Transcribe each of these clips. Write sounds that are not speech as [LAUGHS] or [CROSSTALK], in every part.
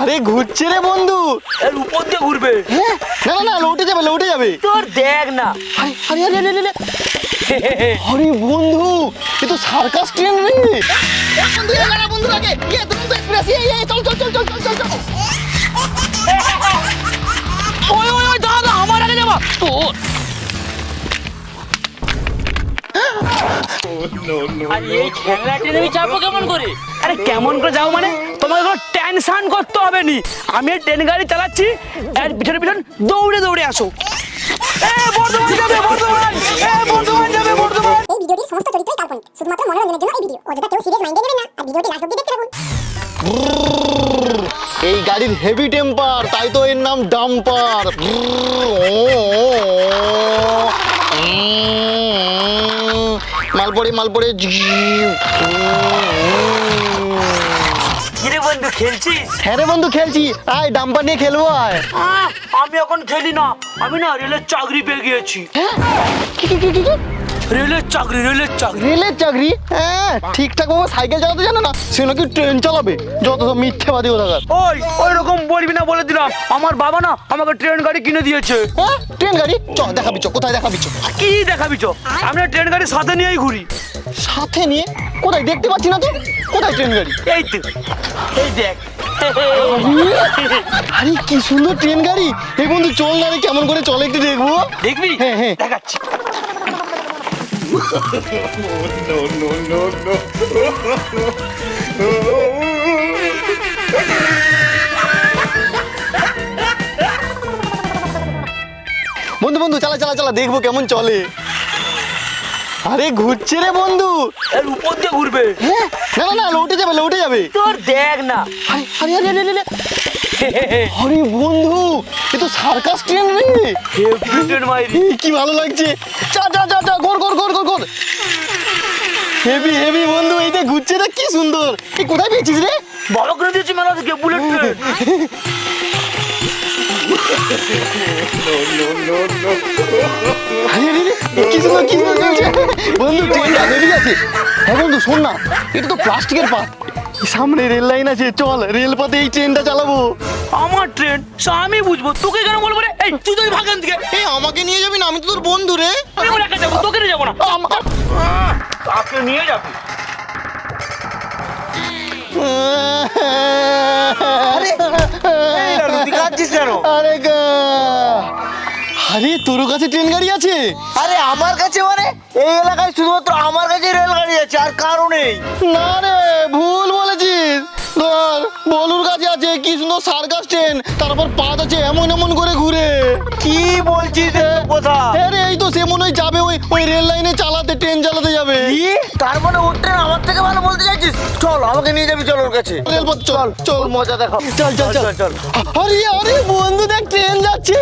আরে ঘুরছে রে বন্ধু। এর উপর দিয়ে ঘুরবে। হ্যাঁ না না না লৌটে যাবে লৌটে যাবে। তোর দেখ না। আরে আরে আরে আরে, আরে, বন্ধু এ তো সার্কাস ট্রেন রে। বন্ধু এ গাড়া বন্ধু লাগে ইয়ে দ্রুত এক্সপ্রেস ইয়ে ইয়ে চল চল চল চল চল চল চল ওই ওই ওই দাদা আমার আগে যাবা। তোর আরে এই খেলনা ট্রেনে আমি চাপবো কেমন করে? আরে কেমন করে যাও মানে? তোমাকে কোনো টেনশন করতে হবে নি আমি ট্রেন গাড়ি চালাচ্ছি এর পিছনে পিছন দৌড়ে দৌড়ে আসো। এ বর্ধমান যাবে বর্ধমান! এ বর্ধমান যাবে বর্ধমান! এই ভিডিওটির সমস্ত চরিত্রই কাল্পনিক শুধুমাত্র মনোরঞ্জনের জন্য এই ভিডিও। অযথা কেউ সিরিয়াস মাইন্ডে নেবেন না আর ভিডিওটি লাস্ট অব্দি দেখতে থাকুন। এই গাড়ির হেভি টেম্পার তাই তো এর নাম ডাম্পার মালপড়ে মালপড়ে কিরে বন্ধু খেলছিস? হ্যাঁ রে বন্ধু খেলছি। আয় ডাম্পার নিয়ে খেলব আয়। আমি এখন খেলি না। আমি না রেলের চাকরি পেয়ে গিয়েছি। হ্যাঁ? কি কি কি কি? রেলের চাকরি রেলের চাকরি। রেলের চাকরি? হ্যাঁ ঠিকঠাক ভাবে সাইকেল চালাতে জানে না? সে নাকি ট্রেন চালাবে। যত সব মিথ্যেবাদী ওরা ওই ওই রকম বলবি না বলে দিলাম। আমার বাবা না আমাকে ট্রেন গাড়ি কিনে দিয়েছে। হ্যাঁ ট্রেন গাড়ি? চ দেখাবি চ কোথায় দেখাবি চ? কি দেখাবি চো? আমি না ট্রেন গাড়ি সাথে নিয়েই ঘুরি। সাথে নিয়ে? কোথায়? দেখতে পাচ্ছি না তো? কোথায় ট্রেন গাড়ি? এই তো এই দেখ। আরে কি সুন্দর ট্রেন গাড়ি। এই বন্ধু চল না কেমন করে চলে একটু দেখব। দেখবি? হ্যাঁ, হ্যাঁ। দেখাচ্ছি। বন্ধু বন্ধু চালা চালা চালা দেখব কেমন চলে। আরে ঘুরছে রে বন্ধু। এর উপর দিয়ে ঘুরবে। হ্যাঁ না না না লৌটে যাবে লৌটে যাবে। তোর দেখ না। আরে আরে আরে আরে, আরে, বন্ধু এ তো সার্কাস ট্রেন রে। কি ভালো লাগছে। গর গর গর গর গর হেভি হেভি বন্ধু এইটা ঘুরছে না কি সুন্দর। এই কোথায় পেয়েছিস রে? বড় করে দিয়েছি মেলা থেকে বুলেট শোন না এটা তো প্লাস্টিকের পাত সামনে রেল লাইন আছে চল রেল এই ট্রেনটা চালাবো আমার ট্রেন আমি বুঝব তোকে কেন বলব রে এই তুই তো ভাগান এই আমাকে নিয়ে যাবি না আমি তো তোর বন্ধু রে আমি ওর যাব তোকে নিয়ে যাব না তাকে নিয়ে যাবি তুই কেন? আরে গা। আরে তোর কাছে ট্রেন গাড়ি আছে? আরে আমার কাছে মানে? এই এলাকায় শুধুমাত্র আমার কাছে রেলগাড়ি আছে আর কারও নেই। না রে ভুল বলেছিস। ধর বলুর কাছে আছে কি সুন্দর সার্কাস ট্রেন তারপর পাত আছে এমন এমন করে ঘুরে। কি বলছিস কথা? আরে এই তো সে মনে হয় যাবে ওই ওই রেল লাইনে চালাতে ট্রেন চালাতে যাবে। তার মানে ওর ট্রেন আমার থেকে ভালো বলতে চাইছিস চল আমাকে নিয়ে যাবি চল ওর কাছে। চল চল মজা দেখো চল চল চল। চল আরে আরে বন্ধু দেখ ট্রেন যাচ্ছে।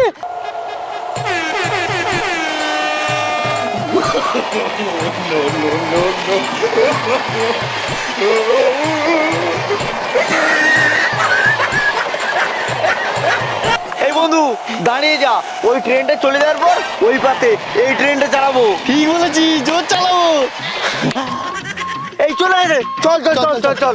এই বন্ধু দাঁড়িয়ে যা। ওই ট্রেনটা চলে যাওয়ার পর ওই পাতে এই ট্রেনটা চালাবো। ঠিক বলেছিস জোর চালাবো। এই চলে গেছে চল চল চল চল চল।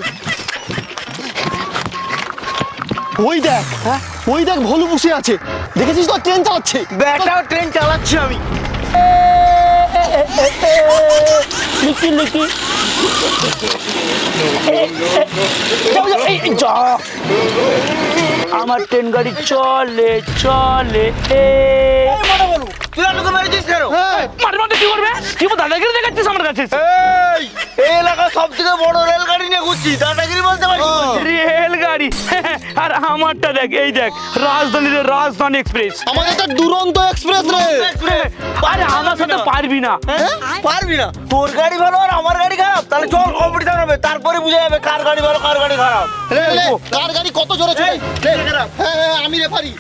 ওই দেখ হ্যাঁ? ওই দেখ ভলু বসে আছে। দেখেছিস তো ট্রেন চালাচ্ছে? ব্যাটাও ট্রেন চালাচ্ছি আমি। লিখি লিখি। আমার ট্রেন গাড়ি চলে চলে এ। তুই আমাকে মেরেছিস কেন হ্যাঁ মাঠে মাঠে কি করবে কি দাদাগিরি দেখাচ্ছিস আমার কাছে এই এই এলাকার সব থেকে বড় রেলগাড়ি নিয়ে ঘুরছি দাদাগিরি বলতে পারছিস হ্যাঁ। রেলগাড়ি আর আমারটা দেখ এই দেখ রাজধানী রাজধানী এক্সপ্রেস আমাদের তো দুরন্ত এক্সপ্রেস রে আরে আমার সাথে পারবি না হ্যাঁ? পারবি না তোর গাড়ি ভালো আর আমার গাড়ি খারাপ তাহলে চল কম্পিটিশন হবে তারপরে বুঝে যাবে কার গাড়ি ভালো কার গাড়ি খারাপ কার গাড়ি কত জোরে চলে? হ্যাঁ হ্যাঁ আমি রেফারি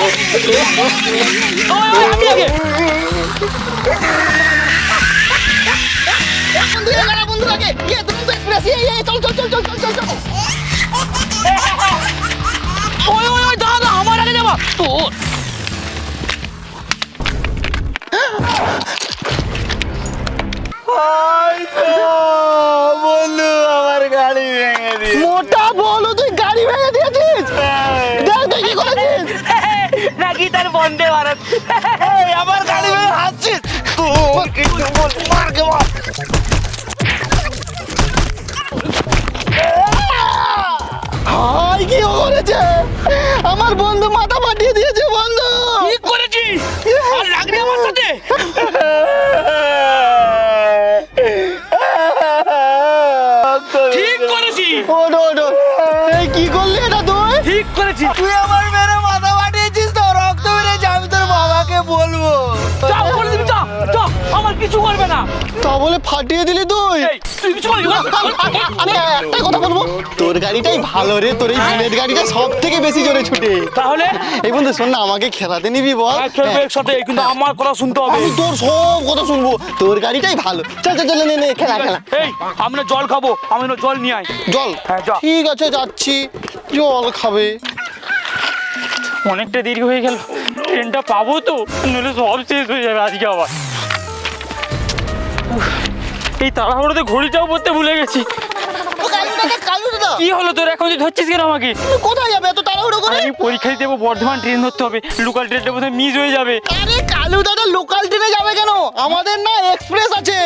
[LAUGHS] আমার আগে যাবা তোর। [LAUGHS] বন্দে ভারত। আমার গাড়ি হাসছিস তুই কিছু বল মারকে মার হাই কি করেছে? আমার বন্ধু মাথা ফাটিয়ে দিয়েছে বন্ধু। কি করেছি? আর লাগবে আমার সাথে? ঠিক করেছি। ওঠ ওঠ। কি করলি এটা? কিছু করবে না। তা বলে ফাটিয়ে দিলি তুই? তুই কিছু করবি আমি একটাই কথা বলব। তোর গাড়িটাই ভালো রে তোর এই বুলেট গাড়িটা সব থেকে বেশি জোরে ছুটে। তাহলে? এই বন্ধু শোন না আমাকে খেলাতে নিবি বল। হ্যাঁ, খেলবে একসাথে কিন্তু আমার কথা শুনতে হবে। আমি তোর সব কথা শুনব। তোর গাড়িটাই ভালো। চল চল চল নে নে খেলা খেলা। এই আমি না জল খাব আমি জল নিয়ে আয়। জল? হ্যাঁ, ঠিক আছে যাচ্ছি। জল খাবে। অনেকটা দেরি হয়ে গেল। ট্রেনটা পাবো তো নইলে সব শেষ হয়ে যাবে আজকে আবার। এই তাড়াহুড়োতে ঘড়িটাও পড়তে ভুলে গেছি। কালু দাদা কালু দাদা। কি হলো তোর? এখন তুই ধরছিস কেন আমাকে? কোথায় যাবে এত তাড়াহুড়ো করে? আমি পরীক্ষা দিতে বর্ধমান ট্রেন ধরতে হবে। লোকাল ট্রেনটা বোধহয় মিস হয়ে যাবে। আরে কালু দাদা লোকাল ট্রেনে যাবে কেন? আমাদের না এক্সপ্রেস আছে।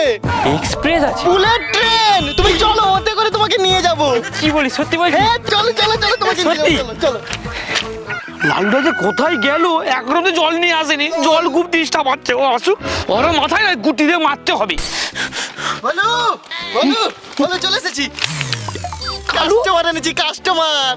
এক্সপ্রেস আছে? বুলেট ট্রেন তুমি চলো ওতে করে তোমাকে নিয়ে যাব। কি বলি সত্যি বলছি হ্যাঁ চলো চলো চলো তোমাকে সত্যি? চলো চলো। লালুটা যে কোথায় গেল? এখনও তো জল নিয়ে আসেনি। জল খুব ডিস্টার্ব হচ্ছে। ও আসুক ওর মাথায় না গুটি দিয়ে মারতে হবে। বলো বলো বলো চলে এসেছি। কাস্টমার এনেছি কাস্টমার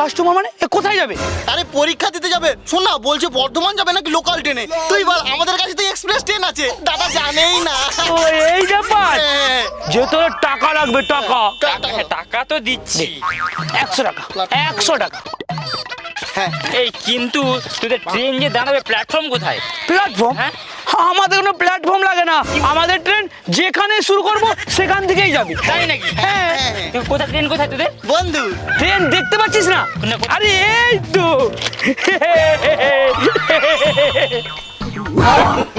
কাস্টমার মানে? এ কোথায় যাবে? আরে পরীক্ষা দিতে যাবে। শোন না বলছে বর্ধমান যাবে নাকি লোকাল ট্রেনে তুই বল আমাদের কাছে তো এক্সপ্রেস ট্রেন আছে। দাদা জানেই না। ও এই ব্যাপার? হ্যাঁ, যে তোর টাকা লাগবে টাকা। টাকা। টাকা তো দিচ্ছি। একশো টাকা একশো টাকা। হ্যাঁ। এই কিন্তু তোদের ট্রেন যে দাঁড়াবে প্ল্যাটফর্ম কোথায়? প্ল্যাটফর্ম হ্যাঁ? আমাদের কোনো প্ল্যাটফর্ম লাগে না। আমাদের ট্রেন যেখানে শুরু করব সেখান থেকেই যাবে। তাই নাকি? হ্যাঁ। তুই কোথায় ট্রেন কোথায় তোদের? বন্ধু। ট্রেন দেখতে পাচ্ছিস না না, আরে এই তো। [LAUGHS]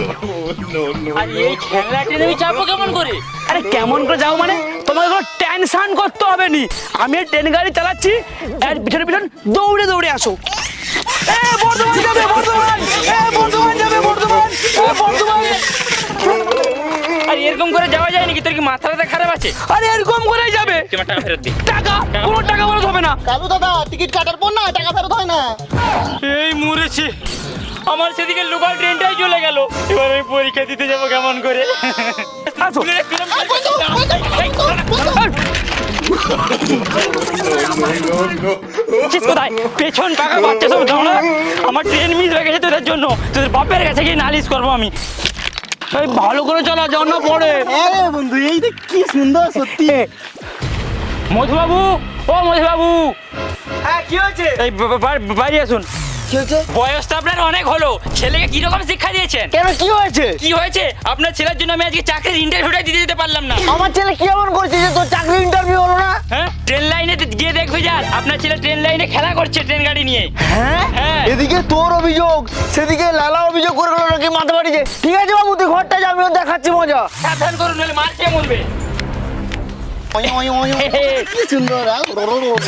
আর এই খেলনা ট্রেনে আমি কেমন করে। আরে কেমন করে যাও মানে? তোমাকে কোনো টেনশন করতে হবে নি। আমি ট্রেন গাড়ি চালাচ্ছি এর পিছনে পিছন দৌড়ে দৌড়ে আসো। এ বর্ধমান যাবে বর্ধমান! এ বর্ধমান যাবে বর্ধমান! এ বর্ধমান! আর এরকম করে যাওয়া যায় নাকি? তোর কি মাথা ব্যথা খারাপ আছে? আরে এরকম করেই যাবে। তুই টাকা ফেরত দি টাকা কোনো টাকা বলতে হবে না। কালু দাদা টিকিট কাটার পর না টাকা ফেরত হয় না। এই মরেছে। আমার সেদিকে লোকাল ট্রেনটাই চলে গেল। এবার আমি পরীক্ষা দিতে যাব কেমন করে। কোথায়? পেছন টাকা বাচ্চা সব দাঁড়া। আমার ট্রেন মিস হয়ে গেছে তোদের জন্য। তোদের বাপের কাছে গিয়ে নালিশ করব আমি। এই ভালো করে চলা না পড়ে আরে বন্ধু এই দেখ কি সুন্দর সত্যি। মধুবাবু ও মধুবাবু। হ্যাঁ কি হয়েছে? এই বা- বা- বা- বাইরে আসুন। কি বয়স তো আপনার অনেক হলো। ছেলেকে কি রকম শিক্ষা দিয়েছেন? কেন কি হয়েছে? কি হয়েছে? আপনার ছেলের জন্য আমি আজকে চাকরির ইন্টারভিউটা দিতে যেতে পারলাম না। আমার ছেলে কি এমন করছে যে তোর চাকরি ইন্টারভিউ হলো না? হ্যাঁ? ট্রেন লাইনে গিয়ে দেখবে যান আপনার ছেলে ট্রেন লাইনে খেলা করছে ট্রেন গাড়ি নিয়ে। হ্যাঁ? হ্যাঁ। এদিকে তোর অভিযোগ সেদিকে লালা অভিযোগ করে গেল নাকি মাথা বাড়িছে ঠিক আছে বাবু তুই ঘরটা যাবি দেখাচ্ছি মজা। সাবধান করুন নাহলে মার খেয়ে মরবে। কি সুন্দর?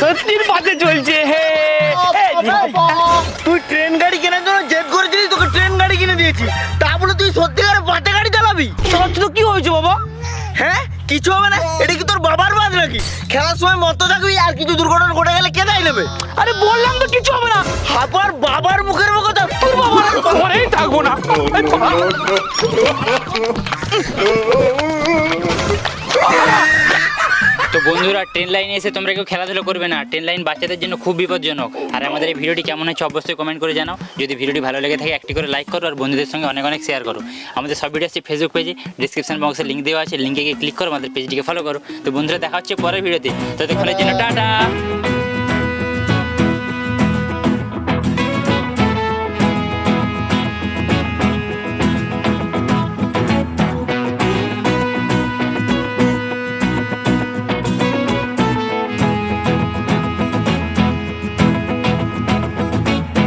সত্যির পাতে চলছে হে তুই ট্রেন গাড়ি কেনার জন্য জেদ করেছিলিস তোকে ট্রেন গাড়ি কিনে দিয়েছি তা বলে তুই সত্যিকারে পাটে গাড়ি চালাবি চালাচ্ছি তো কি হয়েছে বাবা হ্যাঁ কিছু হবে না এটা কি তোর বাবার বাদ নাকি খেলার সময় মতো থাকবি আর কিছু দুর্ঘটনা ঘটে গেলে কে দায় নেবে আরে বললাম তো কিছু হবে না আবার বাবার মুখের মুখে তো তোর বাবা ঘরেই থাকব না তো বন্ধুরা ট্রেন লাইনে এসে তোমরা কেউ খেলাধুলো করবে না। ট্রেন লাইন বাচ্চাদের জন্য খুব বিপজ্জনক। আর আমাদের এই ভিডিওটি কেমন হচ্ছে অবশ্যই কমেন্ট করে জানাও। যদি ভিডিওটি ভালো লেগে থাকে, একটি করে লাইক করো আর বন্ধুদের সঙ্গে অনেক অনেক শেয়ার করো। আমাদের সব ভিডিও আছে ফেসবুক পেজে ডিসক্রিপশন বক্সে লিঙ্ক দেওয়া আছে। লিঙ্কে গিয়ে ক্লিক করো, আমাদের পেজটিকে ফলো করো। তো বন্ধুরা, দেখা হচ্ছে পরের ভিডিওতে। ততক্ষণের জন্য টাটা!